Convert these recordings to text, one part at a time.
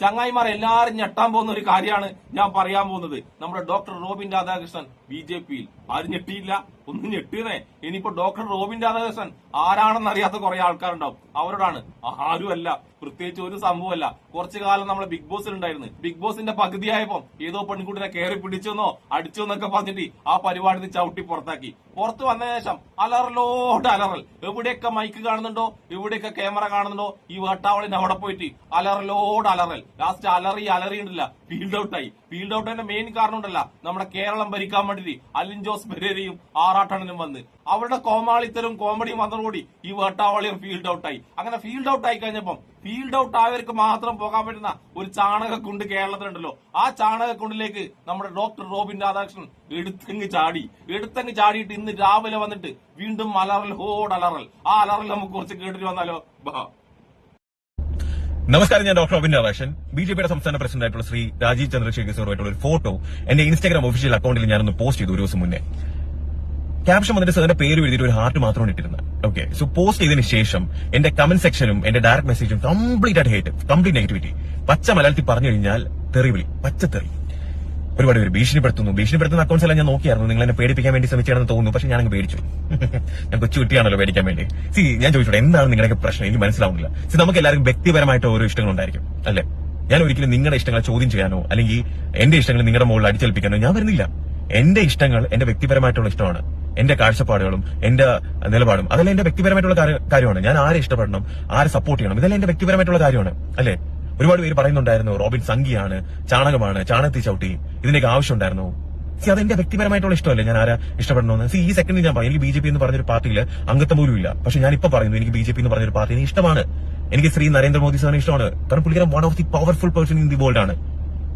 ചങ്ങായിമാർ എല്ലാവരും ഞെട്ടാൻ പോകുന്ന ഒരു കാര്യമാണ് ഞാൻ പറയാൻ പോകുന്നത്. നമ്മുടെ doctor Robin Radhakrishnan B J പിയിൽ. ആരും ഞെട്ടിയില്ല. ഒന്നും ഞെട്ടിയതേ. ഇനിയിപ്പോ ഡോക്ടർ റോബിൻ രാധാകൃഷ്ണൻ ആരാണെന്ന് അറിയാത്ത കുറെ ആൾക്കാരുണ്ടാവും. അവരോടാണ്. ആരുമല്ല. പ്രത്യേകിച്ച് ഒരു സംഭവമല്ല. കുറച്ചു കാലം നമ്മളെ ബിഗ് ബോസിൽ ഉണ്ടായിരുന്നു. ബിഗ് ബോസിന്റെ പകുതിയായപ്പോ ഏതോ പെൺകുട്ടിനെ കയറി പിടിച്ചെന്നോ അടിച്ചോ എന്നൊക്കെ പറഞ്ഞിട്ട് ആ പരിപാടി ചവിട്ടി പുറത്താക്കി. പുറത്തു വന്ന ശേഷം അലറലോട്ട് അലറൽ. എവിടെയൊക്കെ മൈക്ക് കാണുന്നുണ്ടോ? എവിടെയൊക്കെ ക്യാമറ കാണുന്നുണ്ടോ? ഈ വേട്ടാവളിന് അവിടെ പോയിട്ട് അലറലോട് അലറൽ. ലാസ്റ്റ് അലറി അലറി ഉണ്ടല്ല. ഫീൽഡ് ഔട്ടായി. ഫീൽഡ് ഔട്ടിന്റെ മെയിൻ കാരണം ഉണ്ടല്ല നമ്മുടെ കേരളം ഭരിക്കാൻ വേണ്ടിട്ട് അലിൻ ജോസ് പെരേരയും ആറാട്ടണനും വന്ന്. അവരുടെ കോമാളിത്തരും കോമഡിയും വന്നതോടുകൂടി ഈ വേട്ടാവളിയും ഫീൽഡ് ഔട്ടായി അങ്ങനെ ഫീൽഡ് ഔട്ട് ആയി കഴിഞ്ഞപ്പം ഫീൽഡ് ഔട്ട് ആയവർക്ക് മാത്രം പോകാൻ പറ്റുന്ന ഒരു ചാണകക്കുണ്ട് കേരളത്തിലുണ്ടല്ലോ. ആ ചാണകക്കുണ്ടിലേക്ക് നമ്മുടെ ഡോക്ടർ റോബിൻ രാധാകൃഷ്ണൻ എടുത്തങ്ങ് ചാടി. എടുത്തങ്ങ് ചാടിയിട്ട് ഇന്ന് രാവിലെ വന്നിട്ട് വീണ്ടും അലറൽ ഹോഡ് അലറൽ. ആ അലറൽ നമുക്ക് കുറച്ച് കേട്ടിട്ട് വന്നാലോ? ബാ. നമസ്കാരം ഞാൻ doctor Abin Radhakrishnan. B J പിയുടെ സംസ്ഥാന പ്രസിഡന്റ് ആയിട്ടുള്ള ശ്രീ രാജീവ് ചന്ദ്രശേഖർ സാറുമായിട്ടുള്ള ഒരു ഫോട്ടോ എന്റെ ഇൻസ്റ്റാഗ്രാം ഒഫീഷ്യൽ അക്കൗണ്ടിൽ ഞാനൊന്ന് പോസ്റ്റ് ചെയ്തു ഒരു ദിവസം മുന്നേ. ക്യാപ്ഷൻ വന്നിട്ട് സാറിന്റെ പേര് എഴുതിയിട്ട് ഒരു ഹാർട്ട് മാത്രം ഇട്ടിരുന്നത്. ഓക്കെ സോ പോസ്റ്റ് ചെയ്തതിനു ശേഷം എന്റെ കമന്റ് സെക്ഷനും എന്റെ ഡയറക്ട് മെസ്സേജും കംപ്ലീറ്റ് ആയിട്ട് ഹേറ്റ് കംപ്ലീറ്റ് നെഗറ്റിവിറ്റി പച്ച മലയാളത്തിൽ പറഞ്ഞു കഴിഞ്ഞാൽ ടെറിവലി പച്ച തെറി. ഒരുപാട് പേര് ഭീഷണിപ്പെടുത്തുന്നു. ഭീഷണിപ്പെടുത്തുന്ന അക്കൗണ്ട്സ് എല്ലാം ഞാൻ നോക്കിയായിരുന്നു. നിങ്ങൾ എന്നെ പേടിപ്പിക്കാൻ വേണ്ടി ശ്രമിച്ചാണെന്ന് തോന്നുന്നു. പക്ഷെ ഞാനങ്ങ് പേടിച്ചു. ഞാൻ കൊച്ചു കുട്ടിയാണല്ലോ പേടിക്കാൻ വേണ്ടി. സി ഞാൻ ചോദിച്ചോട്ടെ എന്താണ് നിങ്ങളുടെ പ്രശ്നം? എനിക്ക് മനസ്സിലാവുന്നില്ല. സി നമുക്ക് എല്ലാവർക്കും വ്യക്തിപരമായിട്ട് ഓരോ ഇഷ്ടങ്ങൾ ഉണ്ടായിരിക്കും അല്ലെ? ഞാൻ ഒരിക്കലും നിങ്ങളുടെ ഇഷ്ടങ്ങൾ ചോദ്യം ചെയ്യാനോ അല്ലെങ്കിൽ എന്റെ ഇഷ്ടങ്ങൾ നിങ്ങളുടെ മുകളിൽ അടിച്ചേൽപ്പിക്കാനോ ഞാൻ വരുന്നില്ല. എന്റെ ഇഷ്ടങ്ങൾ എന്റെ വ്യക്തിപരമായിട്ടുള്ള ഇഷ്ടമാണ്. എന്റെ കാഴ്ചപ്പാടുകളും എന്റെ നിലപാടും അതെല്ലാം എന്റെ വ്യക്തിപരമായിട്ടുള്ള കാര്യമാണ്. ഞാൻ ആരെ ഇഷ്ടപ്പെടണം ആരെ സപ്പോർട്ട് ചെയ്യണം ഇതെല്ലാം എന്റെ വ്യക്തിപരമായിട്ടുള്ള കാര്യമാണ് അല്ലെ? ഒരുപാട് പേര് പറയുന്നുണ്ടായിരുന്നു റോബിൻ സംഘിയാണ് ചാണകമാണ് ചാണകത്തി ചവിട്ടി ഇതിന്റെയൊക്കെ ആവശ്യമുണ്ടായിരുന്നു. സി അത് എന്റെ വ്യക്തിപരമായിട്ടുള്ള ഇഷ്ടമല്ലേ? ഞാൻ ആരാ ഇഷ്ടപ്പെടണമെന്ന്? സി ഈ സെക്കൻഡിൽ ഞാൻ പറയും. എനിക്ക് ബി ജെ പി എന്ന് പറഞ്ഞൊരു പാർട്ടിയിൽ അംഗത്വം പോലും ഇല്ല. പക്ഷെ ഞാൻ ഇപ്പൊ പറയുന്നു എനിക്ക് ബി ജെ പി എന്ന് പറഞ്ഞൊരു പാർട്ടി ഇഷ്ടമാണ്. എനിക്ക് ശ്രീ നരേന്ദ്രമോദി സാറിന് ഇഷ്ടമാണ്. കാരണം പുള്ളിക്കാരൻ one of the powerful person in the world ആണ്.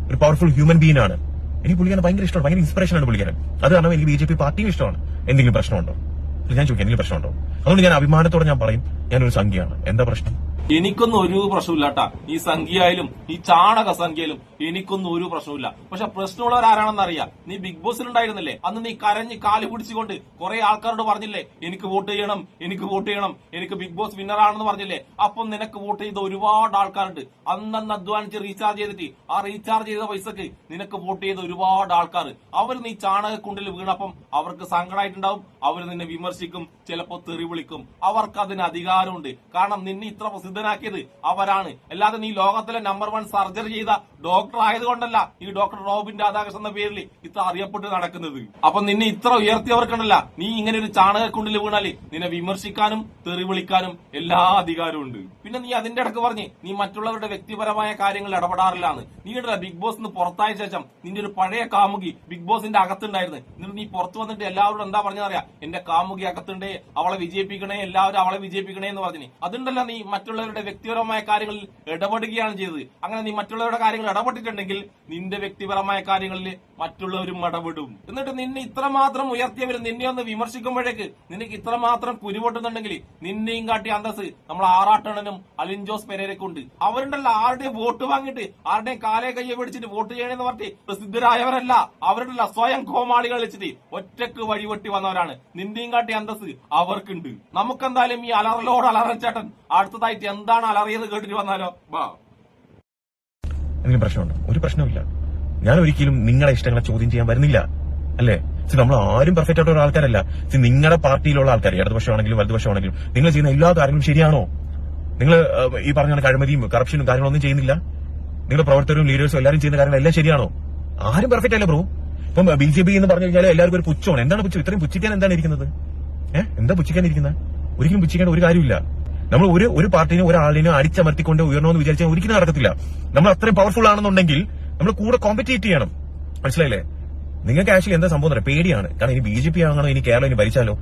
ഒരു പവർഫുൾ ഹ്യൂമൻ ബീൻ ആണ്. എനിക്ക് പുള്ളിക്കാരൻ ഭയങ്കര ഇഷ്ടമാണ്. ഭയങ്കര ഇൻസ്പിറേഷൻ ആണ് പുള്ളിക്കാരൻ. അത് കാരണം എനിക്ക് ബി ജെ പി പാർട്ടിയും ഇഷ്ടമാണ്. എന്തെങ്കിലും പ്രശ്നമുണ്ടോ? ഞാൻ ചോദിക്കാം എന്തെങ്കിലും പ്രശ്നമുണ്ടോ? അതുകൊണ്ട് ഞാൻ അഭിമാനത്തോടെ ഞാൻ പറയും ഞാനൊരു സംഖ്യയാണ്. എന്താ പ്രശ്നം? എനിക്കൊന്നും ഒരു പ്രശ്നമില്ലാട്ട ഈ സംഖ്യയായാലും ഈ ചാണക സംഖ്യയിലും എനിക്കൊന്നും ഒരു പ്രശ്നമില്ല. പക്ഷെ പ്രശ്നമുള്ളവർ ആരാണെന്ന് അറിയാം. നീ ബിഗ് ബോസിൽ ഉണ്ടായിരുന്നില്ലേ? അന്ന് നീ കരഞ്ഞ് കാൽ പിടിച്ചുകൊണ്ട് കുറെ ആൾക്കാരോട് പറഞ്ഞില്ലേ എനിക്ക് വോട്ട് ചെയ്യണം എനിക്ക് വോട്ട് ചെയ്യണം എനിക്ക് ബിഗ് ബോസ് വിന്നർ ആണെന്ന് പറഞ്ഞില്ലേ? അപ്പം നിനക്ക് വോട്ട് ചെയ്ത ഒരുപാട് ആൾക്കാരുണ്ട്. അന്നന്ന് അധ്വാനിച്ച് റീചാർജ് ചെയ്തിട്ട് ആ റീചാർജ് ചെയ്ത പൈസക്ക് നിനക്ക് വോട്ട് ചെയ്ത ഒരുപാട് ആൾക്കാർ അവർ നീ ചാണകക്കുണ്ടിൽ വീണപ്പം അവർക്ക് സങ്കടമായിട്ടുണ്ടാവും. അവർ നിന്നെ വിമർശിക്കും ചിലപ്പോ തെറി വിളിക്കും. അവർക്ക് അതിന് അധികാരമുണ്ട്. കാരണം നിന്നെ ഇത്ര പ്രസിദ്ധനാക്കിയത് അവരാണ്. അല്ലാതെ നീ ലോകത്തിലെ നമ്പർ വൺ സർജറി ചെയ്ത ഡോക്ടർ ആയതുകൊണ്ടല്ല ഈ ഡോക്ടർ റോബിൻ രാധാകൃഷ്ണൻ എന്ന പേരിൽ ഇത്ര അറിയപ്പെട്ട് നടക്കുന്നത്. അപ്പൊ നിന്നെ ഇത്ര ഉയർത്തിയവർക്കുണ്ടല്ല. നീ ഇങ്ങനെ ഒരു ചാണകക്കുണ്ടിൽ വീണാൽ നിന്നെ വിമർശിക്കാനും തെറി വിളിക്കാനും എല്ലാ അധികാരവും ഉണ്ട്. പിന്നെ നീ അതിന്റെ ഇടയ്ക്ക് പറഞ്ഞ് നീ മറ്റുള്ളവരുടെ വ്യക്തിപരമായ കാര്യങ്ങളിൽ ഇടപെടാറില്ലാന്ന്. നീ ഇടല ബിഗ് ബോസ് നിന്ന് പുറത്തായ ശേഷം നിന്റെ ഒരു പഴയ കാമുകി ബിഗ് ബോസിന്റെ അകത്തുണ്ടായിരുന്നു. എന്നിട്ട് നീ പുറത്തു വന്നിട്ട് എല്ലാവരോടും എന്താ പറഞ്ഞറിയാ എന്റെ കാമുകി അകത്തുണ്ടേ അവളെ വിജയിപ്പിക്കണേ എല്ലാവരും അവളെ വിജയിപ്പിക്കണേ എന്ന് പറഞ്ഞു. അതുണ്ടല്ല നീ മറ്റുള്ളവരുടെ വ്യക്തിപരമായ കാര്യങ്ങളിൽ ഇടപെടുകയാണ് ചെയ്തത്. അങ്ങനെ നീ മറ്റുള്ളവരുടെ കാര്യങ്ങൾ ഇടപെട്ടിട്ടുണ്ടെങ്കിൽ നിന്റെ വ്യക്തിപരമായ കാര്യങ്ങളിൽ മറ്റുള്ളവരും ഇടപെടും. എന്നിട്ട് നിന്നെ ഇത്രമാത്രം ഉയർത്തിയവർ നിന്നെ ഒന്ന് വിമർശിക്കുമ്പോഴേക്ക് നിനക്ക് ഇത്രമാത്രം കുരുപൊട്ടുന്നുണ്ടെങ്കിൽ നിന്നെയും കാട്ടി അന്തസ് നമ്മൾ ആറാട്ടണനും അലിൻ ജോസ് പെരേരക്കുണ്ട്. അവരുണ്ടല്ലോ ആരുടെയും വോട്ട് വാങ്ങിട്ട് ആരുടെയും കാലേ കയ്യെ പിടിച്ചിട്ട് വോട്ട് ചെയ്യണമെന്ന് പറഞ്ഞിട്ട് പ്രസിദ്ധരായവരല്ല. അവരുണ്ടല്ല സ്വയം കോമാളികൾ വെച്ചിട്ട് ഒറ്റയ്ക്ക് വഴിവെട്ടി വന്നവരാണ്. നിന്റെയും കാട്ടി അന്തസ് അവർക്കുണ്ട്. നമുക്കെന്തായാലും ഈ അലറലോട് അലറച്ചേട്ടൻ അടുത്തതായിട്ട് എന്താണ് അലറിയത് കേട്ടിട്ട് വന്നാലോ? വാ. എന്തെങ്കിലും പ്രശ്നമുണ്ടോ. ഒരു പ്രശ്നമില്ല ഞാൻ ഒരിക്കലും നിങ്ങളെ ഇഷ്ടങ്ങളെ ചോദ്യം ചെയ്യാൻ വരുന്നില്ല. അല്ലേ? നമ്മൾ ആരും പെർഫെക്റ്റ് ആയിട്ടുള്ള ആൾക്കാരല്ല നിങ്ങളുടെ പാർട്ടിയിലുള്ള ആൾക്കാർ ഇടതുപക്ഷമാണെങ്കിലും വലതുപക്ഷമാണെങ്കിലും നിങ്ങൾ ചെയ്യുന്ന എല്ലാ കാര്യങ്ങളും ശരിയാണോ? നിങ്ങൾ ഈ പറഞ്ഞ കഴിമതിയും കറപ്ഷനും കാര്യങ്ങളൊന്നും ചെയ്യുന്നില്ല. നിങ്ങൾ പ്രവർത്തകരും ലീഡേഴ്സും എല്ലാവരും ചെയ്യുന്ന കാര്യങ്ങളെല്ലാം ശരിയാണോ? ആരും പെർഫെക്റ്റ് അല്ല ബ്രോ ഇപ്പം ബി ജെ പി എന്ന് പറഞ്ഞു കഴിഞ്ഞാൽ എല്ലാവർക്കും ഒരു പുച്ഛമാണ്. എന്താണ് പുച്ഛം? ഇത്രയും പുച്ഛിക്കാൻ എന്താണ് ഇരിക്കുന്നത്? ഏഹ് എന്താ പുച്ഛിക്കാൻ ഇരിക്കുന്നത് ഒരിക്കലും പുച്ഛിക്കേണ്ട ഒരു കാര്യമില്ല നമ്മൾ ഒരു ഒരു പാർട്ടിനെ ഒരാളിനെ അടിച്ചമർത്തിക്കൊണ്ട് ഉയരണമെന്ന് വിചാരിച്ചാൽ ഒരിക്കലും നടക്കത്തില്ല. നമ്മൾ അത്രയും പവർഫുൾ ആണെന്നുണ്ടെങ്കിൽ നമ്മൾ കൂടെ കോമ്പറ്റേറ്റ് ചെയ്യണം. മനസ്സിലായില്ലേ? നിങ്ങൾക്ക് ആക്ച്വലി എന്താ സംഭവം? പേടിയാണ്. കാരണം ഇനി ബി ജെ പി ആകണോ? ഇനി കേരളം ഇനി ഭരിച്ചാലോ?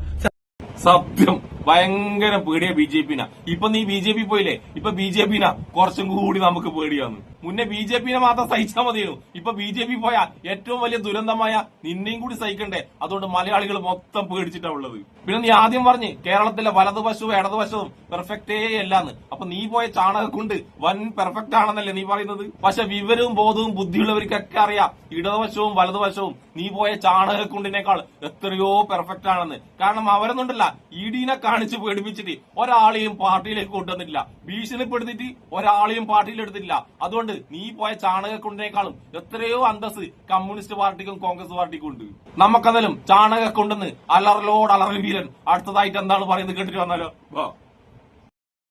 സത്യം. ഭയങ്കര പേടിയാ ബി ജെ പിന ഇപ്പൊ നീ ബി ജെ പി പോയില്ലേ? ഇപ്പൊ ബി ജെ പിന കുറച്ചും കൂടി നമുക്ക് പേടിയാന്ന്. മുന്നേ ബി ജെ പിനെ മാത്രം സഹിച്ചാൽ മതിയായിരുന്നു. ഇപ്പൊ ബി ജെ പി പോയാ ഏറ്റവും വലിയ ദുരന്തമായ നിന്നെയും കൂടി സഹിക്കണ്ടേ. അതുകൊണ്ട് മലയാളികൾ മൊത്തം പേടിച്ചിട്ടാ ഉള്ളത്. പിന്നെ നീ ആദ്യം പറഞ്ഞ് കേരളത്തിലെ വലതുവശവും ഇടതുവശവും പെർഫെക്റ്റേ അല്ലാന്ന്. അപ്പൊ നീ പോയ ചാണകക്കുണ്ട് വൻ പെർഫെക്റ്റ് ആണെന്നല്ലേ നീ പറയുന്നത്? പക്ഷെ വിവരവും ബോധവും ബുദ്ധിയുള്ളവർക്കൊക്കെ അറിയാം. ഇടതുവശവും വലതുവശവും നീ പോയ ചാണകക്കുണ്ടിനേക്കാൾ എത്രയോ പെർഫെക്റ്റ് ആണെന്ന്. കാരണം അവരൊന്നുണ്ടല്ല ഇ ഡിനെ കാണിച്ച് പേടിപ്പിച്ചിട്ട് ഒരാളെയും പാർട്ടിയിലേക്ക് കൊണ്ടുവന്നിട്ടില്ല. ഭീഷണിപ്പെടുത്തിയിട്ട് ഒരാളെയും പാർട്ടിയിൽ എടുത്തിട്ടില്ല. അതുകൊണ്ട് നീ പോയ ചാണകക്കുണ്ടിനേക്കാളും എത്രയോ അന്തസ് കമ്മ്യൂണിസ്റ്റ് പാർട്ടിക്കും കോൺഗ്രസ് പാർട്ടിക്കും ഉണ്ട്. നമുക്കതിലും ചാണകക്കുണ്ടെന്ന് അലറലോട് അലറൽ വീരൻ അടുത്തതായിട്ട് എന്താണ് പറയുന്നത് കേട്ടിട്ട് വന്നാലോ?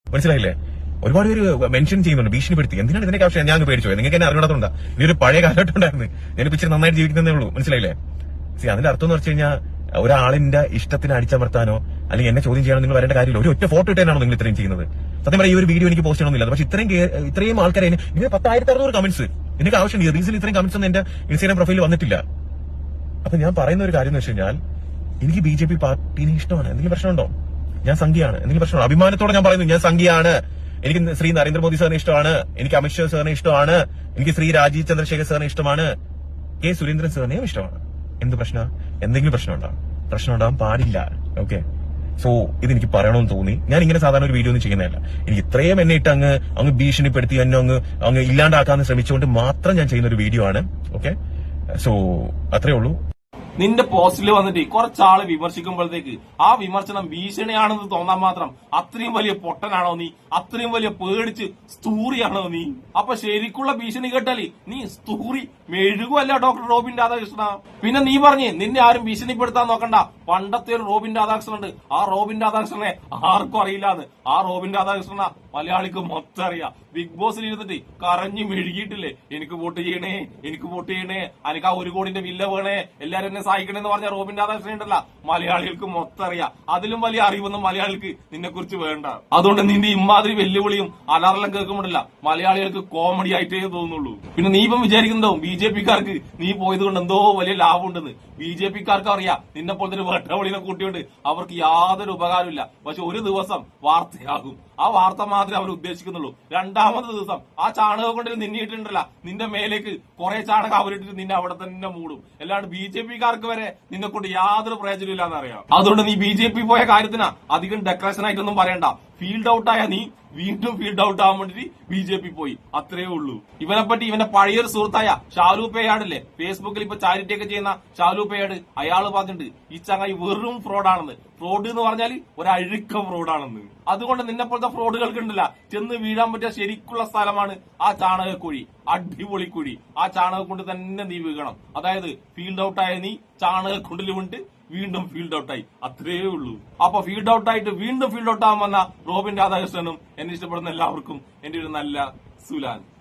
മനസ്സിലായില്ലേ? ഒരുപാട് പേര് മെൻഷൻ ചെയ്യുന്നുണ്ട് ഭീഷണിപ്പെടുത്തി. എന്തിനാണ് ഇതിന്റെ ആവശ്യം ഞാൻ പേടിച്ചു നിങ്ങൾക്ക് എന്നെ അറിയണതുകൊണ്ടാ ഇനി ഒരു പഴയ കാലഘട്ടം ഉണ്ടായിരുന്നു. ഞാൻ ഇച്ചിരി നന്നായിട്ട് ജീവിക്കുന്നതേ ഉള്ളൂ. മനസ്സിലായില്ലേ? സി അതിന്റെ അർത്ഥം എന്ന് വെച്ച് കഴിഞ്ഞാൽ ഒരാളിന്റെ ഇഷ്ടത്തിന് അടിച്ചമർത്താനോ അല്ലെങ്കിൽ എന്നെ ചോദ്യം ചെയ്യാനോ നിങ്ങൾ വരേണ്ട കാര്യമില്ല. ഒരു ഒറ്റ ഫോട്ടോ ഇട്ടാണോ നിങ്ങൾ ഇത്രയും ചെയ്യുന്നത്? സത്യം പറയാം ഈ ഒരു വീഡിയോ എനിക്ക് പോസ്റ്റ് ചെയ്യണമെന്നില്ല. പക്ഷെ ഇത്രയും ഇത്രയും ആൾക്കാരെ നിങ്ങൾ പത്തായിരത്തി അറുന്നൂറ് കമന്റ്സ് എനിക്ക് ആവശ്യമില്ല റീസിൽ ഇത്രയും കമന്റ്സ് ഒന്നും എന്റെ ഇൻസ്റ്റാഗ്രാം പ്രൊഫൈലിൽ വന്നിട്ടില്ല. അപ്പൊ ഞാൻ പറയുന്ന ഒരു കാര്യം എന്ന് വെച്ച് കഴിഞ്ഞാൽ എനിക്ക് ബി ജെ പി പാർട്ടിനെ ഇഷ്ടമാണ്. എന്തെങ്കിലും പ്രശ്നമുണ്ടോ? ഞാൻ സംഖ്യയാണ് എന്തെങ്കിലും പ്രശ്നമാണ് അഭിമാനത്തോടെ ഞാൻ പറയുന്നു ഞാൻ സംഖ്യയാണ് എനിക്ക് ശ്രീ നരേന്ദ്രമോദി സാറിനെ ഇഷ്ടമാണ്. എനിക്ക് അമിത്ഷാ സാറിനെ ഇഷ്ടമാണ്. എനിക്ക് ശ്രീ രാജീവ് ചന്ദ്രശേഖർ സാറിനെ ഇഷ്ടമാണ്. കെ സുരേന്ദ്രൻ സാറിനെയും ഇഷ്ടമാണ്. എന്ത് പ്രശ്ന? എന്തെങ്കിലും പ്രശ്നം ഉണ്ടാവും പ്രശ്നം ഉണ്ടാവാൻ പാടില്ല. ഓക്കെ സോ ഇതെനിക്ക് പറയണമെന്ന് തോന്നി. ഞാൻ ഇങ്ങനെ സാധാരണ ഒരു വീഡിയോ ഒന്നും ചെയ്യുന്നതല്ല. എനിക്ക് ഇത്രയും എന്നെ ഇട്ട് അങ്ങ് അങ്ങ് ഭീഷണിപ്പെടുത്തി എന്നെ അങ്ങ് അങ്ങ് ഇല്ലാണ്ടാക്കാന്ന് ശ്രമിച്ചുകൊണ്ട് മാത്രം ഞാൻ ചെയ്യുന്ന ഒരു വീഡിയോ ആണ്. ഓക്കെ സോ അത്രേ ഉള്ളൂ. നിന്റെ പോസ്റ്റിൽ വന്നിട്ട് കുറച്ചാൾ വിമർശിക്കുമ്പോഴത്തേക്ക് ആ വിമർശനം ഭീഷണിയാണെന്ന് തോന്നാൻ മാത്രം അത്രയും വലിയ പൊട്ടനാണോ നീ? അത്രയും വലിയ പേടിച്ച് സ്തൂറിയാണോ നീ? അപ്പൊ ശരിക്കുള്ള ഭീഷണി കേട്ടാലേ നീ സ്തൂറി മെഴുകുമല്ല ഡോക്ടർ റോബിൻ രാധാകൃഷ്ണ. പിന്നെ നീ പറഞ്ഞ് നിന്നെ ആരും ഭീഷണിപ്പെടുത്താൻ നോക്കണ്ട. പണ്ടത്തെ ഒരു റോബിൻ രാധാകൃഷ്ണൻ ഉണ്ട് ആ റോബിൻ രാധാകൃഷ്ണനെ ആർക്കും അറിയില്ലാന്ന് ആ റോബിൻ രാധാകൃഷ്ണന മലയാളിക്ക് മൊത്തം അറിയാം. ബിഗ് ബോസിൽ ഇരുന്നിട്ട് കരഞ്ഞു മെഴുകിയിട്ടില്ലേ? എനിക്ക് വോട്ട് ചെയ്യണേ എനിക്ക് വോട്ട് ചെയ്യണേ എനിക്ക് ആ ഒരു കോടിന്റെ വില്ല വേണേ എല്ലാരും എന്നെ സഹായിക്കണേ എന്ന് പറഞ്ഞ റോബിൻ രാധാകൃഷ്ണൻ ഉണ്ടല്ല. മലയാളികൾക്ക് മൊത്തം അറിയാം. അതിലും വലിയ അറിവൊന്നും മലയാളികൾക്ക് നിന്നെ കുറിച്ച് വേണ്ട. അതുകൊണ്ട് നിന്റെ ഇമാതിരി വെല്ലുവിളിയും അലാറെല്ലാം കേൾക്കുമ്പോഴല്ല മലയാളികൾക്ക് കോമഡി ആയിട്ടേ തോന്നുള്ളൂ. പിന്നെ നീ ഇപ്പം വിചാരിക്കുന്നുണ്ടാവും ബി ജെ പിക്കാർക്ക് നീ പോയത് കൊണ്ട് എന്തോ വലിയ ലാഭമുണ്ടെന്ന് ബി ജെ പിക്കാർക്ക് അറിയാം. നിന്നെ പോലത്തെ ഒരു വെട്ടവളിനെ കൂട്ടിയുണ്ട്. അവർക്ക് യാതൊരു ഉപകാരമില്ല പക്ഷെ ഒരു ദിവസം വാർത്തയാകും. ആ വാർത്ത മാത്രമേ അവർ ഉദ്ദേശിക്കുന്നുള്ളൂ. രണ്ടാമത്തെ ദിവസം ആ ചാണകം കൊണ്ട് നിന്നിട്ടുണ്ടല്ല നിന്റെ മേലേക്ക് കുറെ ചാണകം അവരിട്ടിട്ട് നിന്നെ അവിടെ തന്നെ മൂടും. അല്ലാണ്ട് ബി ജെ പിക്കാർക്ക് വരെ നിന്നെ കൊണ്ട് യാതൊരു പ്രയോജനം എന്നറിയാം അതുകൊണ്ട് നീ ബി ജെ പി പോയ കാര്യത്തിനാ അധികം ഡെക്കറേഷൻ ആയിട്ടൊന്നും പറയണ്ട. ഫീൽഡ് ഔട്ടായ നീ വീണ്ടും ഫീൽഡ് ഔട്ട് ആവാൻ വേണ്ടിട്ട് ബി ജെ പി പോയി. അത്രേ ഉള്ളൂ. ഇവനെ പറ്റി ഇവന്റെ പഴയൊരു സുഹൃത്തായ ഷാലു പേയാടല്ലേ ഫേസ്ബുക്കിൽ ഇപ്പൊ ചാരിറ്റി ഒക്കെ ചെയ്യുന്ന ഷാലു പേയാട് അയാൾ പറഞ്ഞിട്ടുണ്ട് ഈ ചങ്ങായി വെറും ഫ്രോഡാണെന്ന് ഫ്രോഡ് എന്ന് പറഞ്ഞാൽ ഒരു അഴുക്ക ഫ്രോഡാണെന്ന് അതുകൊണ്ട് നിന്നെ പോലത്തെ ഫ്രോഡുകൾക്ക് ഉണ്ടല്ല ചെന്ന് വീഴാൻ പറ്റിയ ശരിക്കുള്ള സ്ഥലമാണ് ആ ചാണകക്കുഴി. അടിപൊളി കുഴി. ആ ചാണകക്കൊണ്ട് തന്നെ നീ വീഴണം. അതായത് ഫീൽഡ് ഔട്ടായ നീ ചാണകക്കുണ്ടിൽ വീണിട്ട് വീണ്ടും ഫീൽഡ് ഔട്ടായി അത്രേ ഉള്ളൂ. അപ്പൊ ഫീൽഡ് ഔട്ട് ആയിട്ട് വീണ്ടും ഫീൽഡ് ഔട്ട് ആവാൻ വന്ന റോബിൻ രാധാകൃഷ്ണനും എന്നെ ഇഷ്ടപ്പെടുന്ന എല്ലാവർക്കും എന്റെ ഒരു നല്ല സുലാൻ.